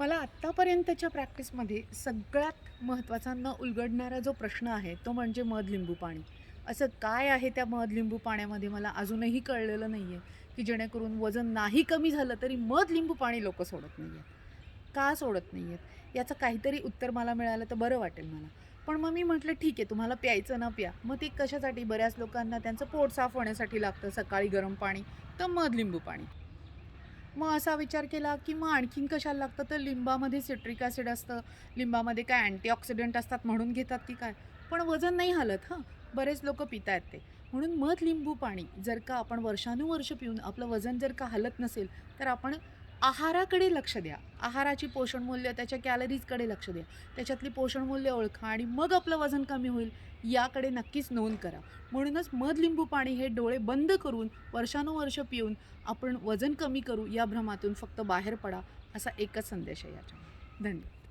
मला आत्तापर्यंतच्या प्रॅक्टिसमध्ये सगळ्यात महत्त्वाचा न उलगडणारा जो प्रश्न आहे तो म्हणजे मध लिंबू पाणी. असं काय आहे त्या मध लिंबू पाण्यामध्ये मला अजूनही कळलेलं नाही आहे की जेणेकरून वजन नाही कमी झालं तरी मध लिंबू पाणी लोक सोडत नाही आहेत का सोडत नाही आहेत याचं काहीतरी उत्तर मला मिळालं तर बरं वाटेल मला. पण मग मी म्हटलं ठीक आहे तुम्हाला प्यायचं ना प्या. मग ते कशासाठी? बऱ्याच लोकांना त्यांचं पोट साफ होण्यासाठी लागतं सकाळी गरम पाणी तर मध लिंबू पाणी. मग असा विचार केला की मग आणखीन कशाला लागतं? तर लिंबामध्ये सिट्रिक ॲसिड असतं. लिंबामध्ये काय अँटीऑक्सिडंट असतात म्हणून घेतात की काय? पण वजन नाही हलत हां. बरेच लोक पित आहेत ते. म्हणून मध लिंबू पाणी जर का आपण वर्षानुवर्ष पिऊन आपलं वजन जर का हलत नसेल तर आपण आहाराकडे लक्ष द्या. आहाराची पोषणमूल्य त्याच्या कॅलरीजकडे लक्ष द्या. त्याच्यातली पोषणमूल्य ओळखा आणि मग आपलं वजन कमी होईल याकडे नक्कीच नोंद करा. म्हणूनच मध लिंबू पाणी हे डोळे बंद करून वर्षानुवर्ष पिऊन आपण वजन कमी करू या भ्रमातून फक्त बाहेर पडा असा एकच संदेश आहे याच्यामध्ये. धन्यवाद.